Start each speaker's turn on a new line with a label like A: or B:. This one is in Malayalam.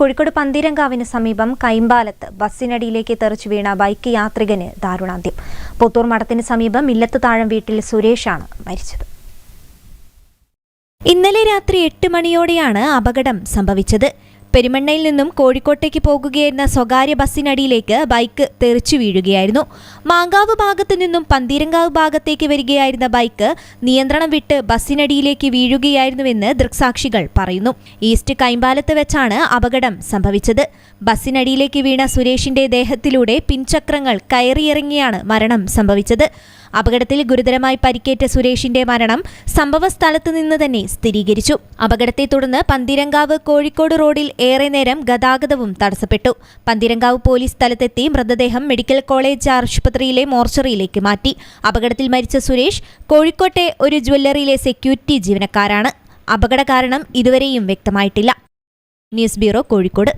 A: കോഴിക്കോട് പന്തീരങ്കാവിന് സമീപം കൈമ്പാലത്ത് ബസ്സിനടിയിലേക്ക് തെറിച്ചു വീണ ബൈക്ക് യാത്രികന് ദാരുണാന്ത്യം. പുത്തൂർ മഠത്തിന് സമീപം ഇല്ലത്ത് താഴം വീട്ടിൽ സുരേഷാണ് മരിച്ചത്. ഇന്നലെ രാത്രി എട്ട് മണിയോടെയാണ് അപകടം സംഭവിച്ചത്. പെരുമണ്ണയിൽ നിന്നും കോഴിക്കോട്ടേക്ക് പോകുകയായിരുന്ന സ്വകാര്യ ബസ്സിനടിയിലേക്ക് ബൈക്ക് തെറിച്ചു വീഴുകയായിരുന്നു. മാങ്കാവ് ഭാഗത്തു നിന്നും പന്തീരങ്കാവ് ഭാഗത്തേക്ക് വരികയായിരുന്ന ബൈക്ക് നിയന്ത്രണം വിട്ട് ബസ്സിനടിയിലേക്ക് വീഴുകയായിരുന്നുവെന്ന് ദൃക്സാക്ഷികൾ പറയുന്നു. ഈസ്റ്റ് കൈമ്പാലത്ത് വെച്ചാണ് അപകടം സംഭവിച്ചത്. ബസ്സിനടിയിലേക്ക് വീണ സുരേഷിന്റെ ദേഹത്തിലൂടെ പിൻചക്രങ്ങൾ കയറിയിറങ്ങിയാണ് മരണം സംഭവിച്ചത്. അപകടത്തിൽ ഗുരുതരമായി പരിക്കേറ്റ സുരേഷിന്റെ മരണം സംഭവ സ്ഥലത്ത് നിന്ന് തന്നെ സ്ഥിരീകരിച്ചു. അപകടത്തെ തുടർന്ന് പന്തിരങ്കാവ് കോഴിക്കോട് റോഡിൽ ഏറെ നേരം ഗതാഗതവും തടസ്സപ്പെട്ടു. പന്തിരങ്കാവ് പോലീസ് സ്ഥലത്തെത്തി മൃതദേഹം മെഡിക്കൽ കോളേജ് ആശുപത്രിയിലെ മോർച്ചറിയിലേക്ക് മാറ്റി. അപകടത്തിൽ മരിച്ച സുരേഷ് കോഴിക്കോട്ടെ ഒരു ജ്വല്ലറിയിലെ സെക്യൂരിറ്റി ജീവനക്കാരാണ്. അപകട കാരണം ഇതുവരെയും വ്യക്തമായിട്ടില്ല. News bureau Kozhikode.